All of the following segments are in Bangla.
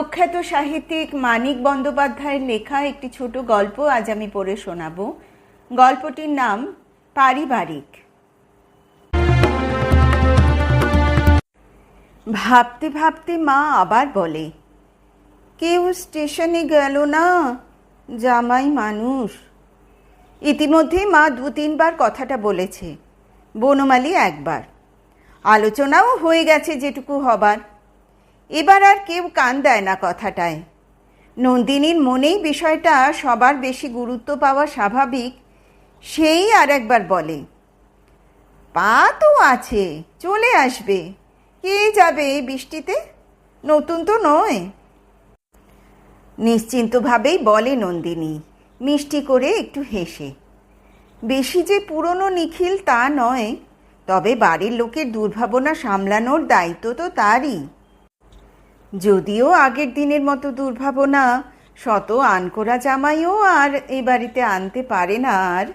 প্রখ্যাত সাহিত্যিক মানিক বন্দ্যোপাধ্যায়ের লেখা একটি ছোট গল্প আজ আমি পড়ে শোনাব। গল্পটির নাম পারিবারিক। ভাবতে ভাবতে মা আবার বলে, কেউ স্টেশনে গেল না, জামাই মানুষ? ইতিমধ্যে মা দু তিনবার কথাটা বলেছে, বনমালী একবার। আলোচনাও হয়ে গেছে যেটুকু হবার। এবার আর কেউ কান দেয় না কথাটায়। নন্দিনীর মনেই বিষয়টা সবার বেশি গুরুত্ব পাওয়া স্বাভাবিক, সেই আর একবার বলে, পা তো আছে, চলে আসবে। কে যাবে এই বৃষ্টিতে? নতুন তো নয়। নিশ্চিন্তভাবেই বলে নন্দিনী, মিষ্টি করে একটু হেসে, বেশি যে পুরনো নিখিল তা নয়, তবে বাড়ির লোকের দুর্ভাবনা সামলানোর দায়িত্ব তো তারই। যদিও আগের দিনের মতো দুর্ভাবনা, শত আনকোরা জামাইও আর এই বাড়িতে আনতে পারে না আর।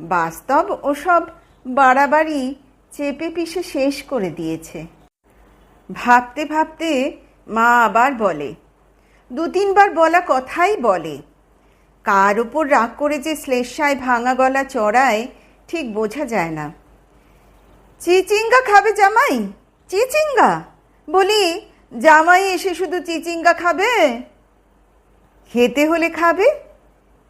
বাস্তব ওসব বাড়াবাড়ি চেপে পিষে শেষ করে দিয়েছে। ভাবতে ভাবতে মা আবার বলে, দু তিনবার বলা কথাই বলে। কার ওপর রাগ করে যে শ্লেষায় ভাঙা গলা চড়ায় ঠিক বোঝা যায় না। চিচিঙ্গা খাবে জামাই, চিচিঙ্গা, বলি জামাই এসে শুধু চিচিঙ্গা খাবে? খেতে হলে খাবে?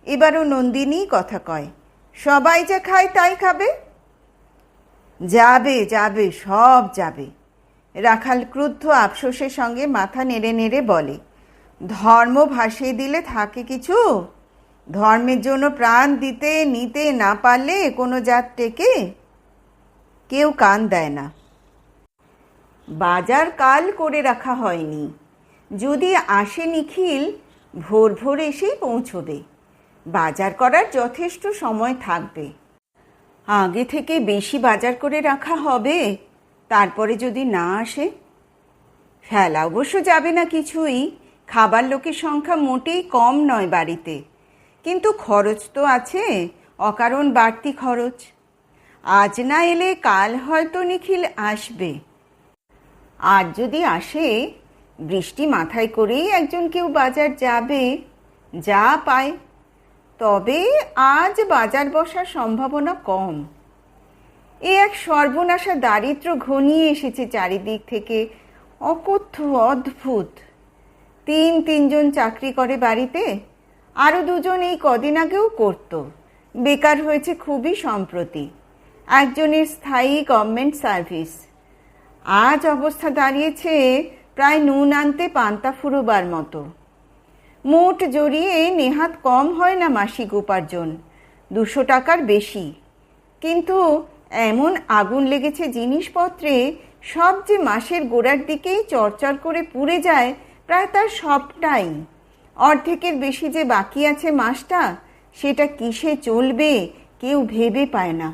এবারও নন্দিনী কথা কয়। সবাই যা খায় তাই খাবে? যাবে যাবে, সব যাবে। রাখাল ক্রুদ্ধ আফসোসের সঙ্গে মাথা নেড়ে নেড়ে বলে, ধর্ম ভাসিয়ে দিলে থাকে কিছু? ধর্মের জন্য প্রাণ দিতে, নিতে না পারলে কোনো জাত টেকে? কেউ কান দেয় না। বাজার কাল করে রাখা হয়নি। যদি আসে নিখিল, ভোর ভোর এসেই পৌঁছবে। বাজার করার যথেষ্ট সময় থাকবে। আগে থেকে বেশি বাজার করে রাখা হবে, তারপরে যদি না আসে? ফেলা অবশ্য যাবে না কিছুই। খাবার লোকের সংখ্যা মোটেই কম নয় বাড়িতে। কিন্তু খরচ তো আছে, অকারণ বাড়তি খরচ। আজ না এলে কাল হয়তো নিখিল আসবে। আর যদি আসে, বৃষ্টি মাথায় করেই একজন কেউ বাজার যাবে, যা পায়। তবে আজ বাজার বসার সম্ভাবনা কম। এ এক সর্বনাশা দারিদ্র ঘনিয়ে এসেছে চারিদিক থেকে। অকথ্য, অদ্ভুত। তিন, তিনজন চাকরি করে বাড়িতে আরও দুজন এই কদিন আগেও করত। বেকার হয়েছে খুবই সম্প্রতি। একজনের স্থায়ী গভর্নমেন্ট সার্ভিস আজ অবস্থা দাঁড়িয়েছে প্রায় নুন আনতে পান্তা ফুরোবার মতো। মোট জড়িয়ে নেহাত কম হয় না মাসিক উপার্জন, দুশো টাকার বেশি। কিন্তু এমন আগুন লেগেছে জিনিসপত্রে, সব যে মাসের গোড়ার দিকেই চরচর করে পুড়ে যায়, প্রায় তার সবটাই। অর্ধেকের বেশি যে বাকি আছে মাসটা, সেটা কিসে চলবে, কেউ ভেবে পায় না।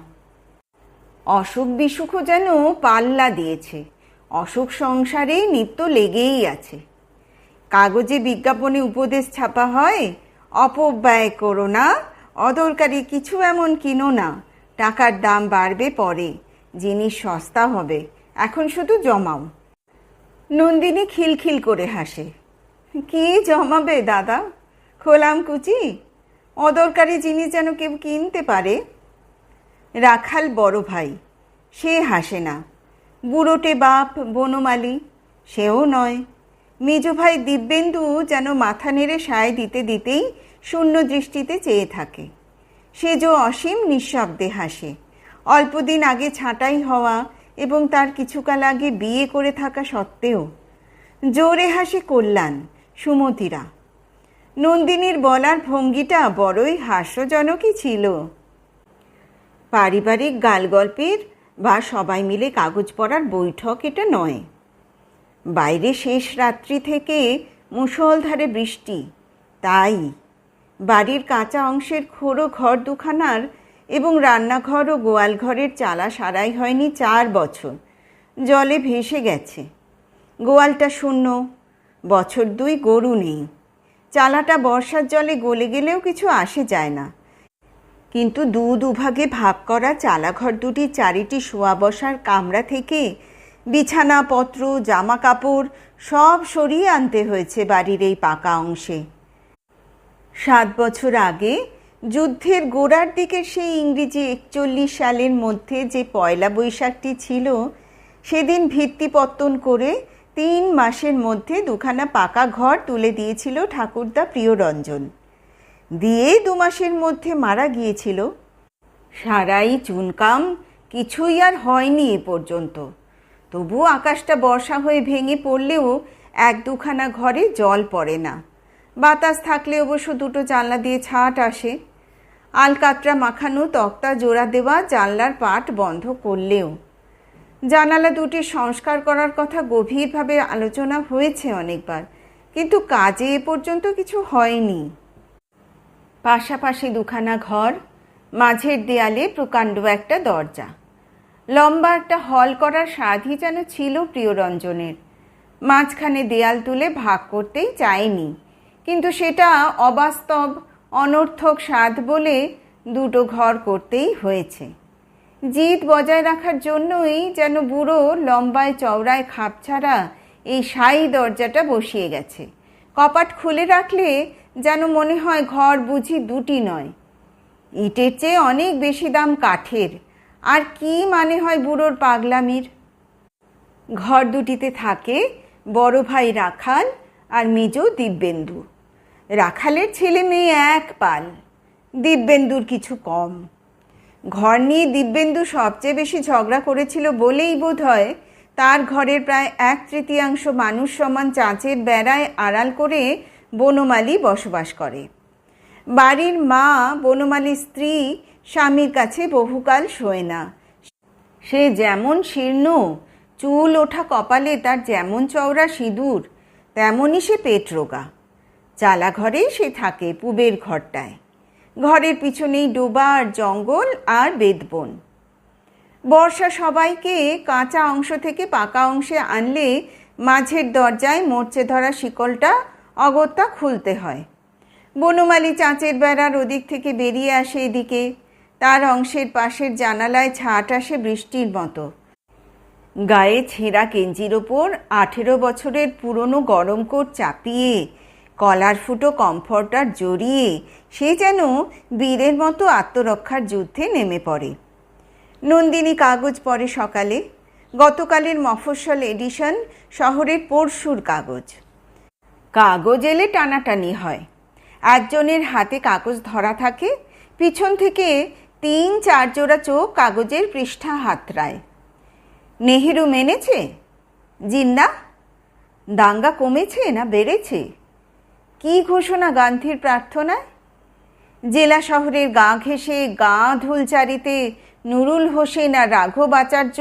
অসুখ বিসুখও যেন পাল্লা দিয়েছে। অসুখ সংসারে নিত্য লেগেই আছে। কাগজে বিজ্ঞাপনে উপদেশ ছাপা হয়, অপব্যয় করো না, অদরকারি কিছু এমন কিনো না, টাকার দাম বাড়বে পরে, জিনিস সস্তা হবে, এখন শুধু জমাও। নন্দিনী খিলখিল করে হাসে। কি জমাবে দাদা? খোলাম কুচি? অদরকারি জিনিস যেন কেউ কিনতে পারে? রাখাল বড় ভাই, সে হাসে না। বুড়োটে বাপ, বনমালী, সেও নয়। মেজ ভাই দিব্যেন্দু যেন মাথা নেড়ে সায় দিতে দিতেই শূন্য দৃষ্টিতে চেয়ে থাকে। সে যে অসীম নিঃশব্দে হাসে। অল্পদিন আগে ছাঁটাই হওয়া এবং তার কিছুকাল আগে বিয়ে করে থাকা সত্ত্বেও জোরে হাসে কল্যাণ, সুমতিরা। নন্দিনীর বলার ভঙ্গিটা বড়ই হাস্যজনকই ছিল। পারিবারিক গালগল্পের বা সবাই মিলে কাগজ পড়ার বৈঠক এটা নয়। বাইরে শেষ রাত্রি থেকে মুষলধারে বৃষ্টি, তাই বাড়ির কাঁচা অংশের খোড়ো ঘর দুখানার এবং রান্নাঘর ও গোয়াল ঘরের চালা সারাই হয়নি চার বছর। জলে ভেসে গেছে। গোয়ালটা শূন্য, বছর দুই গরু নেই। চালাটা বর্ষার জলে গলে গেলেও কিছু আসে যায় না। কিন্তু দু দুভাগে ভাগ করা চালাঘর দুটি, চারিটি শোয়া বসার কামরা থেকে বিছানাপত্র জামা কাপড় সব সরিয়ে আনতে হয়েছে বাড়ির এই পাকা অংশে। সাত বছর আগে যুদ্ধের গোড়ার দিকের সেই ইংরেজি একচল্লিশ সালের মধ্যে যে পয়লা বৈশাখটি ছিল, সেদিন ভিত্তিপত্তন করে তিন মাসের মধ্যে দুখানা পাকা ঘর তুলে দিয়েছিল ঠাকুরদা প্রিয়রঞ্জন। দিয়ে দু মাসের মধ্যে মারা গিয়েছিল। সারাই চুনকাম, কিছুই আর হয়নি এ পর্যন্ত। তবু আকাশটা বর্ষা হয়ে ভেঙে পড়লেও এক দুখানা ঘরে জল পড়ে না। বাতাস থাকলে অবশ্য দুটো জানলা দিয়ে ছাট আসে। আলকাতরা মাখানো তক্তা জোড়া দেওয়া জানলার পাট বন্ধ করলেও। জানালা দুটি সংস্কার করার কথা গভীরভাবে আলোচনা হয়েছে অনেকবার, কিন্তু কাজে এ পর্যন্ত কিছু হয়নি। পাশাপাশি দুখানা ঘর, মাঝের দেয়ালে প্রকাণ্ড একটা দরজা। লম্বা একটা হল করার স্বাদই যেন ছিল প্রিয়রঞ্জনের। মাঝখানে দেয়াল তুলে ভাগ করতেই চায়নি, কিন্তু সেটা অবাস্তব, অনর্থক স্বাদ বলে দুটো ঘর করতেই হয়েছে। জিদ বজায় রাখার জন্যই যেন বুড়ো লম্বায় চওড়ায় খাপ ছাড়া এই সাই দরজাটা বসিয়ে গেছে। কপাট খুলে রাখলে যেন মনে হয় ঘর বুঝি দুটি নয়। ইটের চেয়ে অনেক বেশি দাম কাঠের। আর কি মানে হয় বুড়োর পাগলামির? ঘর দুটিতে থাকে বড় ভাই রাখাল আর মেজ দিব্যেন্দু। রাখালের ছেলে মেয়ে এক পাল, দিব্যেন্দুর কিছু কম। ঘর নিয়ে দিব্যেন্দু সবচেয়ে বেশি ঝগড়া করেছিল বলেই বোধ হয় তার ঘরের প্রায় এক তৃতীয়াংশ মানুষ সমান চাঁচের বেড়ায় আড়াল করে বনমালী বসবাস করে। বাড়ির মা বনমালীর স্ত্রী স্বামীর কাছে বহুকাল শোয় না। সে যেমন শীর্ণ, চুল ওঠা কপালে তার যেমন চওড়া সিঁদুর, তেমনই সে পেট রোগা। চালা ঘরেই সে থাকে পুবের ঘরটায়। ঘরের পিছনেই ডোবা আর জঙ্গল আর বেদবন। বর্ষা সবাইকে কাঁচা অংশ থেকে পাকা অংশে আনলে মাঝের দরজায় মরচে ধরা শিকলটা অগত্যা খুলতে হয়। বনমালী চাঁচের বেড়ার ওদিক থেকে বেরিয়ে আসে এদিকে। তার অংশের পাশের জানালায় ছাট আসে বৃষ্টির মতো। গায়ে ছেঁড়া কেঞ্জির ওপর আঠেরো বছরের পুরনো গরম কোট চাপিয়ে, কলার ফুটো কমফর্টার জড়িয়ে, সে যেন বীরের মতো আত্মরক্ষার যুদ্ধে নেমে পড়ে। নন্দিনী কাগজ পড়ে সকালে। গতকালের মফস্বল এডিশন শহরের পরশুর কাগজ। কাগজ এলে টানাটানি হয়। একজনের হাতে কাগজ ধরা থাকে, পিছন থেকে তিন চার জোড়া চোখ কাগজের পৃষ্ঠা হাতড়ায়। নেহেরু মেনেছে? জিন্না? দাঙ্গা কমেছে না বেড়েছে? কি ঘোষণা গান্ধীর প্রার্থনায়? জেলা শহরের গা ঘেঁষে গা ধুলচারিতে নুরুল হোসেন আর রাঘব আচার্য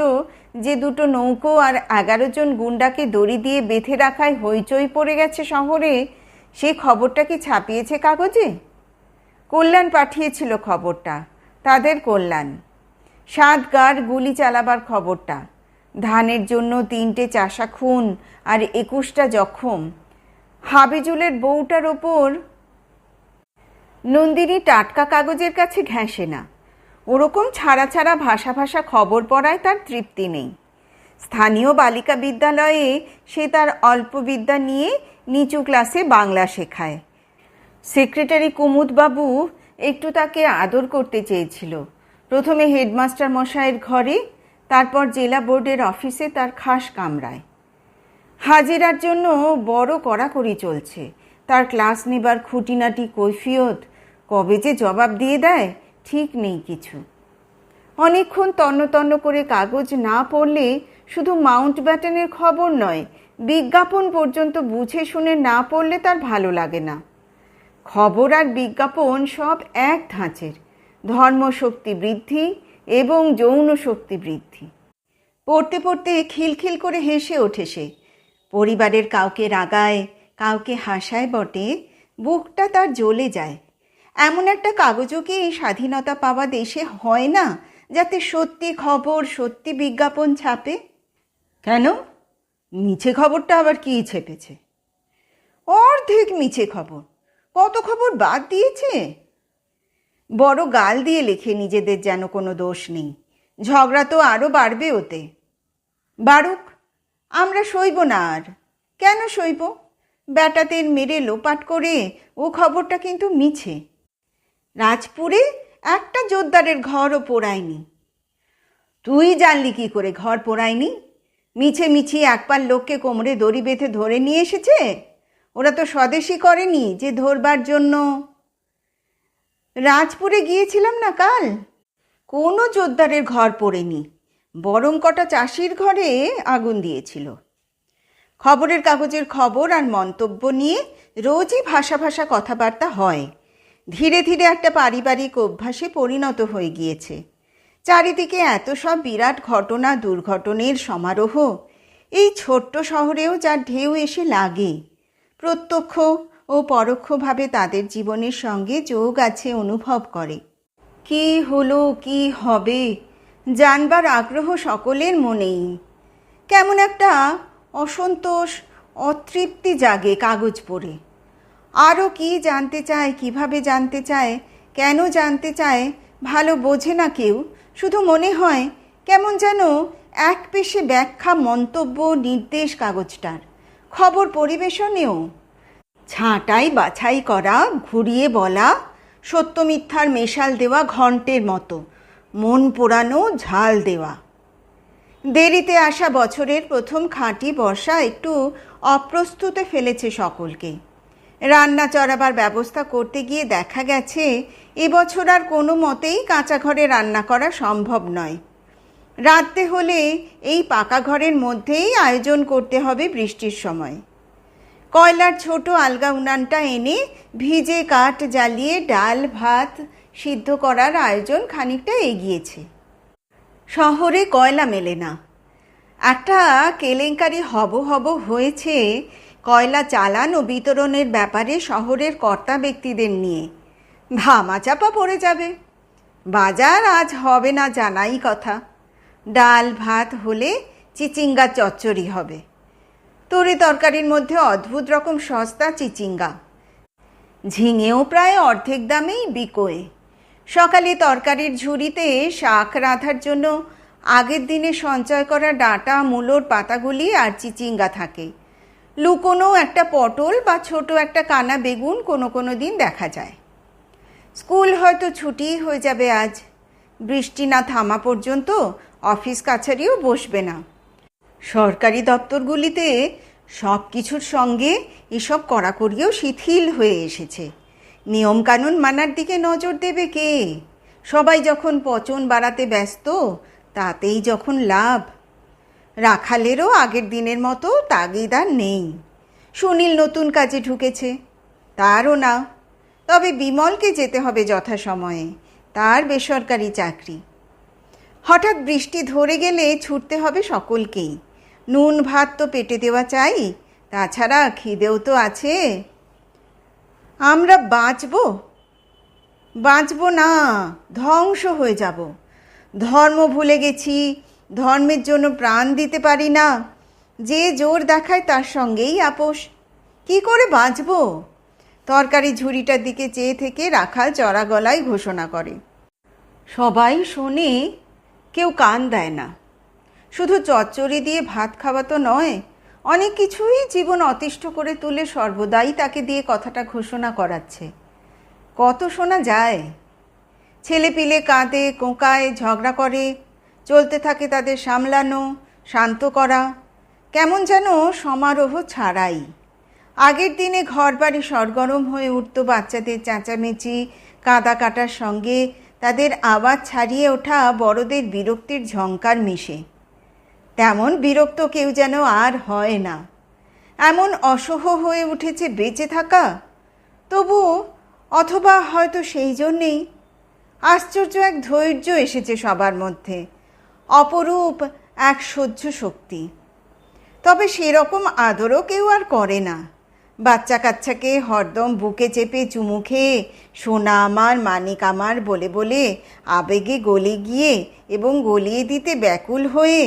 যে দুটো নৌকো আর এগারো জন গুন্ডাকে দড়ি দিয়ে বেঁধে রাখায় হইচই পড়ে গেছে শহরে, সে খবরটা কি ছাপিয়েছে কাগজে? কল্যাণ পাঠিয়েছিল খবরটা, তাদের কল্যাণ। সাত গার গুলি চালাবার খবরটা, ধানের জন্য তিনটে চাষা খুন আর একুশটা জখম। হাবিজুলের বউটার ওপর নন্দিনী টাটকা কাগজের কাছে ঘেঁষে না। ওরকম ছাড়া ছাড়া ভাষা ভাষা খবর পড়ায় তার তৃপ্তি নেই। স্থানীয় বালিকা বিদ্যালয়ে সে তার অল্প বিদ্যা নিয়ে নিচু ক্লাসে বাংলা শেখায়। সেক্রেটারি কুমুদবাবু একটু তাকে আদর করতে চেয়েছিল। প্রথমে হেডমাস্টার মশাইয়ের ঘরে, তারপর জেলা বোর্ডের অফিসে তার খাস কামরায়। হাজিরার জন্য বড় কড়াকড়ি চলছে। তার ক্লাস নেবার খুঁটিনাটি কৈফিয়ত কবে যে জবাব দিয়ে দেয় ঠিক নেই কিছু। অনেকক্ষণ তন্ন তন্ন করে কাগজ না পড়লে শুধু মাউন্ট ব্যাটেনের খবর নয়, বিজ্ঞাপন পর্যন্ত বুঝে শুনে না পড়লে তার ভালো লাগে না। খবর আর বিজ্ঞাপন সব এক ধাঁচের, ধর্মশক্তি বৃদ্ধি এবং যৌন শক্তি বৃদ্ধি। পড়তে পড়তে খিলখিল করে হেসে ওঠে সে। পরিবারের কাউকে রাগায়, কাউকে হাসায় বটে, বুকটা তার জ্বলে যায়। এমন একটা কাগজও কি এই স্বাধীনতা পাওয়া দেশে হয় না, যাতে সত্যি খবর, সত্যি বিজ্ঞাপন ছাপে? কেন? মিছে খবরটা আবার কি ছেপেছে? অর্ধেক মিছে খবর। কত খবর বাদ দিয়েছে? বড় গাল দিয়ে লেখে নিজেদের যেন কোনো দোষ নেই। ঝগড়া তো আরও বাড়বে ওতে। বাড়ুক আমরা সইব না আর। কেন সইব? ব্যাটাদের মেরে লোপাট করে ও খবরটা কিন্তু মিছে। রাজপুরে একটা জোরদারের ঘরও পোড়ায়নি। তুই জানলি কি করে ঘর পোড়ায়নি? মিছে মিছি একবার লোককে কোমরে দড়ি বেঁধে ধরে নিয়ে এসেছে? ওরা তো স্বদেশী করেনি যে ধরবার জন্য। রাজপুরে গিয়েছিলাম না কাল? কোনো জোরদারের ঘর পড়েনি। বরং কটা চাষির ঘরে আগুন দিয়েছিল। খবরের কাগজের খবর আর মন্তব্য নিয়ে রোজই ভাষা ভাষা কথাবার্তা হয়। ধীরে ধীরে একটা পারিবারিক অভ্যাসে পরিণত হয়ে গিয়েছে। চারিদিকে এত সব বিরাট ঘটনা, দুর্ঘটনের সমারোহ, এই ছোট্ট শহরেও যার ঢেউ এসে লাগে। প্রত্যক্ষ ও পরোক্ষভাবে তাদের জীবনের সঙ্গে যোগ আছে, অনুভব করে। কি হলো, কি হবে, জানবার আগ্রহ সকলের মনেই। কেমন একটা অসন্তোষ, অতৃপ্তি জাগে কাগজ পড়ে। আরও কি জানতে চায়, কীভাবে জানতে চায়, কেন জানতে চায়, ভালো বোঝে না কেউ। শুধু মনে হয়, কেমন যেন এক পেশে ব্যাখ্যা, মন্তব্য, নির্দেশ কাগজটার। খবর পরিবেশনেও। ছাঁটাই বাছাই করা, ঘুরিয়ে বলা, সত্য মিথ্যার মেশাল দেওয়া ঘন্টের মতো। মন পোড়ানো, ঝাল দেওয়া। দেরিতে আসা বছরের প্রথম খাঁটি বর্ষা একটু অপ্রস্তুতে ফেলেছে সকলকে। রান্না চড়াবার ব্যবস্থা করতে গিয়ে দেখা গেছে, এবছর আর কোনো মতেই কাঁচা ঘরে রান্না করা সম্ভব নয়। রাত্রে হলে এই পাকা ঘরের মধ্যেই আয়োজন করতে হবে বৃষ্টির সময়। কয়লার ছোট আলগা উনানটা এনে ভিজে কাঠ জ্বালিয়ে ডাল, ভাত সিদ্ধ করার আয়োজন খানিকটা এগিয়েছে। শহরে কয়লা মেলে না। একটা কেলেঙ্কারি হব হব হয়েছে কয়লা চালান ও বিতরণের ব্যাপারে শহরের কর্তা ব্যক্তিদের নিয়ে। ধামাচাপা পড়ে যাবে। বাজার আজ হবে না জানাই কথা। ডাল ভাত হলে চিচিঙ্গা চচ্চড়ি হবে। তরি তরকারির মধ্যে অদ্ভুত রকম সস্তা চিচিঙ্গা। ঝিঙেও প্রায় অর্ধেক দামেই বিকোয়। সকালে তরকারির ঝুড়িতে শাক রাঁধার জন্য আগের দিনে সঞ্চয় করা ডাঁটা, মূলোর পাতাগুলি আর চিচিঙ্গা থাকে। লুকোনো একটা পটল বা ছোট একটা কানা বেগুন কোনো কোনো দিন দেখা যায়। স্কুল হয়তো ছুটি হয়ে যাবে আজ। বৃষ্টি না থামা পর্যন্ত অফিস কাছারিও বসবে না। সরকারি দপ্তরগুলিতে সব কিছুর সঙ্গে এসব কড়াকড়িও শিথিল হয়ে এসেছে। নিয়মকানুন মানার দিকে নজর দেবে কে? সবাই যখন পচন বাড়াতে ব্যস্ত, তাতেই যখন লাভ। রাখালেরও আগের দিনের মতো তাগিদ নেই। সুনীল নতুন কাজে ঢুকেছে। তারও না। তবে বিমলকে যেতে হবে যথাসময়ে। তার বেসরকারি চাকরি। হঠাৎ বৃষ্টি ধরে গেলে ছুটতে হবে সকলকেই। নুন ভাত তো পেটে দেওয়া চাই। তাছাড়া খিদেও তো আছে। আমরা বাঁচব? বাঁচব না। ধ্বংস হয়ে যাব। ধর্ম ভুলে গেছি। ধর্মের জন্য প্রাণ দিতে পারি না। যে জোর দেখায় তার সঙ্গেই আপোষ। কি করে বাঁচব? তরকারি ঝুড়িটার দিকে চেয়ে থেকে রাখাল চড়া গলায় ঘোষণা করে। সবাই শোনে, কেউ কান দেয় না। শুধু চচ্চড়ি দিয়ে ভাত খাওয়া তো নয়, অনেক কিছুই জীবন অতিষ্ঠ করে তুলে সর্বদাই তাকে দিয়ে কথাটা ঘোষণা করাচ্ছে। কত শোনা যায়? ছেলে পিলে কাঁদে, কোঁকায়, ঝগড়া করে চলতে থাকে তাদের সামলানো, শান্ত করা। কেমন যেন সমারোহ ছাড়াই। আগের দিনে ঘর বাড়ি সরগরম হয়ে উঠত বাচ্চাদের চেঁচামেচি কাদা কাটার সঙ্গে তাদের আওয়াজ ছাড়িয়ে ওঠা বড়দের বিরক্তির ঝঙ্কার মিশে। তেমন বিরক্ত কেউ যেন আর হয় না। এমন অসহ হয়ে উঠেছে বেঁচে থাকা। তবু অথবা হয়তো সেই জন্যেই আশ্চর্য এক ধৈর্য এসেছে সবার মধ্যে। অপরূপ এক সহ্য শক্তি। তবে সেরকম আদরও কেউ আর করে না। বাচ্চা কাচ্চাকে হরদম বুকে চেপে চুমু খেয়ে সোনা আমার, মানিক আমার বলে বলে আবেগে গলে গিয়ে এবং গলিয়ে দিতে ব্যাকুল হয়ে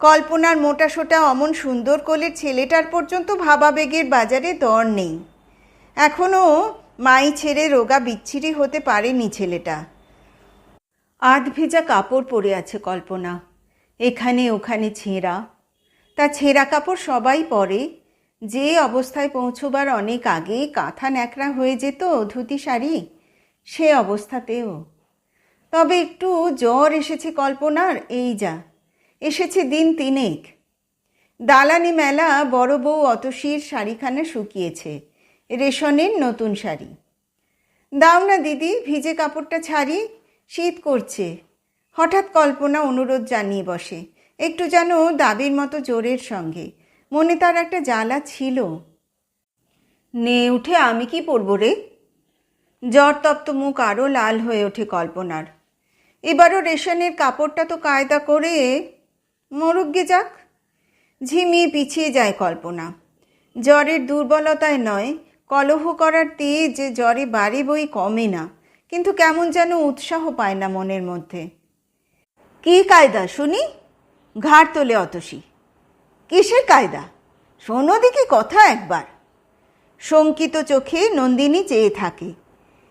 কল্পনার মোটা সোটা অমন সুন্দর কোলের ছেলেটার পর্যন্ত ভাবাবেগের বাজারে দর নেই। এখনও মাই ছেড়ে রোগা বিচ্ছিরি হতে পারেনি ছেলেটা। আধ ভেজা কাপড় পরে আছে কল্পনা। এখানে ওখানে ছেঁড়া। তা ছেঁড়া কাপড় সবাই পরে। যে অবস্থায় পৌঁছবার অনেক আগে কাঁথা ন্যাকড়া হয়ে যেত ধুতি শাড়ি, সে অবস্থাতেও। তবে একটু জ্বর এসেছে কল্পনার, এই যা, এসেছে দিন তিনেক। দালানি মেলা বড় বউ অতসীর শাড়িখানা শুকিয়েছে, রেশনের নতুন শাড়ি। দাও না দিদি, ভিজে কাপড়টা ছাড়ি। শীত করছে। হঠাৎ কল্পনা, অনুরোধ জানিয়ে বসে। একটু যেন দাবির মতো জোরের সঙ্গে। মনে তার একটা জ্বালা ছিল। নে, উঠে আমি কি পরবো রে? জ্বর তপ্ত মুখ আরও লাল হয়ে ওঠে কল্পনার। এবারও রেশনের কাপড়টা তো কায়দা করে মরুগ্গে যাক। ঝিমিয়ে পিছিয়ে যায় কল্পনা। জ্বরের দুর্বলতায় নয়, কলহ করার তেজ জ্বরে বাড়ে বই কমে না। কিন্তু কেমন যেন উৎসাহ পায় না মনের মধ্যে। কি কায়দা, শুনি? ঘাড় তোলে অতসী। কিসের কায়দা? শোনো দেখি কথা একবার। শঙ্কিত চোখে নন্দিনী চেয়ে থাকে।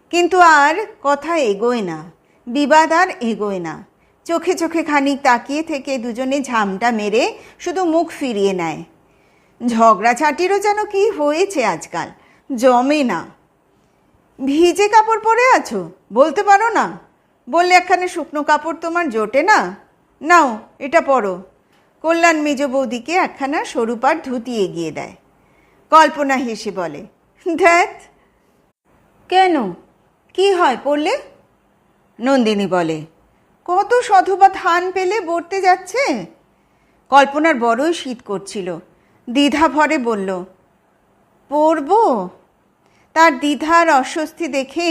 কিন্তু আর কথা এগোয় না, বিবাদ আর এগোয় না। চোখে চোখে খানিক তাকিয়ে থেকে দুজনে ঝামটা মেরে শুধু মুখ ফিরিয়ে নেয়। ঝগড়াঝাটিরও যেন কি হয়েছে আজকাল, জমে না। ভিজে কাপড় পরে আছো? বলতে পারো না। বললে একখানে শুকনো কাপড় তোমার জোটে না? নাও, এটা পরো। কল্যাণ মেজ বৌদিকে একখানা সরু পাট ধুতি এগিয়ে দেয়। কল্পনা হেসে বলে ধ্যাত কেন? কি হয় পড়লে? নন্দিনী বলে, কত সধবা ধান পেলে বর্তে যাচ্ছে? কল্পনার বড়ই শীত করছিল। দ্বিধা ভরে বলল পরবো তার দ্বিধার অস্বস্তি দেখে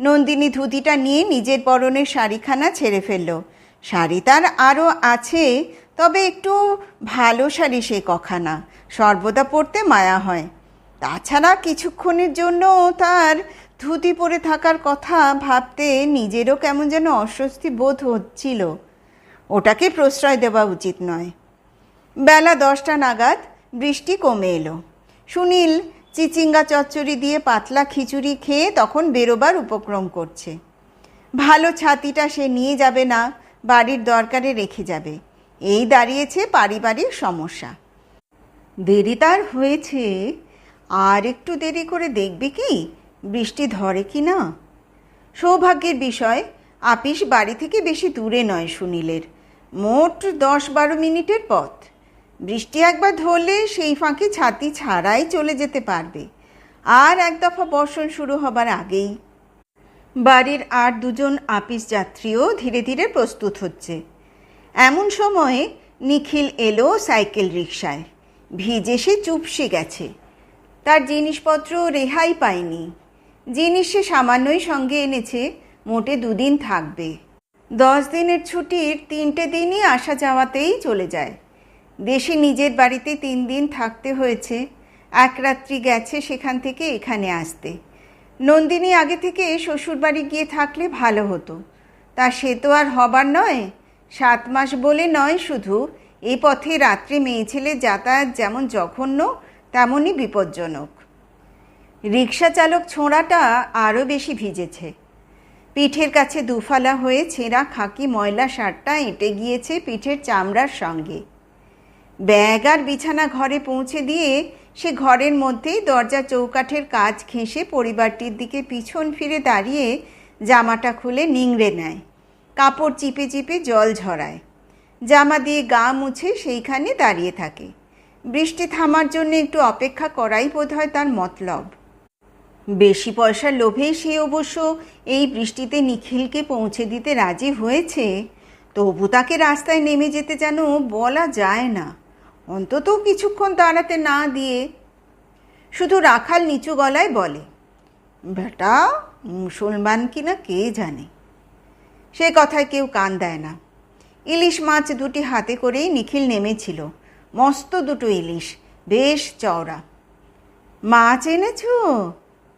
নন্দিনী ধুতিটা নিয়ে নিজের পরনের শাড়িখানা ছেড়ে ফেলল। শাড়ি তার আরও আছে, তবে একটু ভালো শাড়ি সে কখানা। সর্বদা পরতে মায়া হয়। তাছাড়া কিছুক্ষণের জন্য তার ধুতি পরে থাকার কথা ভাবতে নিজেরও কেমন যেন অস্বস্তি বোধ হচ্ছিল। ওটাকে প্রশ্রয় দেওয়া উচিত নয়। বেলা দশটা নাগাদ বৃষ্টি কমে এলো। সুনীল চিচিঙ্গা চচ্চড়ি দিয়ে পাতলা খিচুড়ি খেয়ে তখন বেরোবার উপক্রম করছে। ভালো ছাতিটা সে নিয়ে যাবে না, বাড়ির দরকারে রেখে যাবে। এই দাঁড়িয়েছে পারিবারিক সমস্যা। দেরি তার হয়েছে। আর একটু দেরি করে দেখবে কি? বৃষ্টি ধরে কি না? সৌভাগ্যের বিষয়, আপিস বাড়ি থেকে বেশি দূরে নয় সুনীলের। মোট দশ বারো মিনিটের পথ। বৃষ্টি একবার ধরলে সেই ফাঁকে ছাতি ছাড়াই চলে যেতে পারবে। আর এক দফা বর্ষণ শুরু হবার আগেই। বাড়ির আর দুজন আপিস যাত্রীও ধীরে ধীরে প্রস্তুত হচ্ছে। এমন সময়ে নিখিল এলো সাইকেল রিকশায়। ভিজে সে চুপসে গেছে। তার জিনিসপত্র রেহাই পায়নি। জিনিস সে সামান্যই সঙ্গে এনেছে, মোটে দুদিন থাকবে। দশ দিনের ছুটির তিনটে দিনই আসা যাওয়াতেই চলে যায়। দেশে নিজের বাড়িতে তিন দিন থাকতে হয়েছে। এক রাত্রি গেছে সেখান থেকে এখানে আসতে। নন্দিনী আগে থেকে শ্বশুরবাড়ি গিয়ে থাকলে ভালো হতো। তা সে তো আর হবার নয়। সাত মাস বলে নয় শুধু। এ পথে রাত্রে মেয়ে ছেলে যাতায়াত যেমন জঘন্য, তেমনই বিপজ্জনক। রিক্সা চালক ছোঁড়াটা আরও বেশি ভিজেছে। পিঠের কাছে দুফালা হয়ে ছেঁড়া খাকি ময়লা শার্টটা এঁটে গিয়েছে পিঠের চামড়ার সঙ্গে। ব্যাগ আর বিছানা ঘরে পৌঁছে দিয়ে সে ঘরের মধ্যেই দরজা চৌকাঠের কাজ ঘেঁষে পরিবারটির দিকে পিছন ফিরে দাঁড়িয়ে জামাটা খুলে নিংড়ে নেয়। কাপড় চিপে চিপে জল ঝরায়। জামা দিয়ে গা মুছে সেইখানে দাঁড়িয়ে থাকে। বৃষ্টি থামার জন্য একটু অপেক্ষা করাই বোধ হয় তার মতলব। বেশি পয়সার লোভেই সে অবশ্য এই বৃষ্টিতে নিখিলকে পৌঁছে দিতে রাজি হয়েছে, তবু তাকে রাস্তায় নেমে যেতে যেন বলা যায় না। অন্তত কিছুক্ষণ দাঁড়াতে না দিয়ে শুধু রাখাল নিচু গলায় বলে, বেটা, মুসলমান কিনা কে জানে? সে কথায় কেউ কান দেয় না। ইলিশ মাছ দুটি হাতে করেই নিখিল নেমেছিল। মস্ত দুটো ইলিশ, বেশ চওড়া। মাছ এনেছ?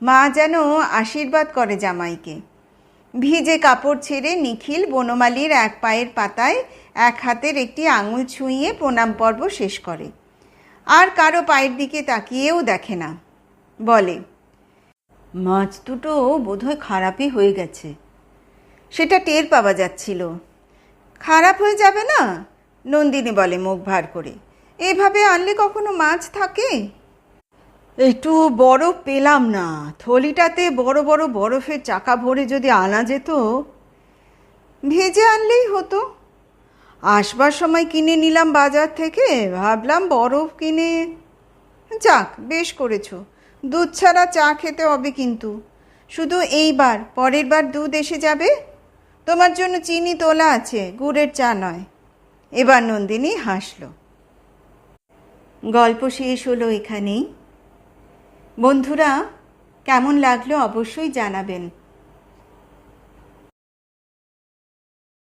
মা যেন আশীর্বাদ করে জামাইকে। ভিজে কাপড় ছেড়ে নিখিল বনমালীর এক পায়ের পাতায় এক হাতের একটি আঙুল ছুঁয়ে প্রণাম পর্ব শেষ করে। আর কারও পায়ের দিকে তাকিয়েও দেখে না। বলে, মাছ দুটো বোধহয় খারাপই হয়ে গেছে। সেটা টের পাওয়া যাচ্ছিল। খারাপ হয়ে যাবে না? নন্দিনী বলে মুখ ভার করে। এভাবে আনলে কখনো মাছ থাকে? একটু বরফ পেলাম না। থলিটাতে বড় বড় বরফের চাকা ভরে যদি আনা যেত, ভেজে আনলেই হতো। আসবার সময় কিনে নিলাম বাজার থেকে, ভাবলাম বরফ কিনে। যাক, বেশ করেছ। দুধ ছাড়া চা খেতে হবে কিন্তু। শুধু এইবার, পরের বার দুধ এসে যাবে। তোমার জন্য চিনি তোলা আছে, গুড়ের চা নয়। এবার নন্দিনী হাসল। গল্প শেষ হলো এখানেই। বন্ধুরা কেমন লাগল অবশ্যই জানাবেন।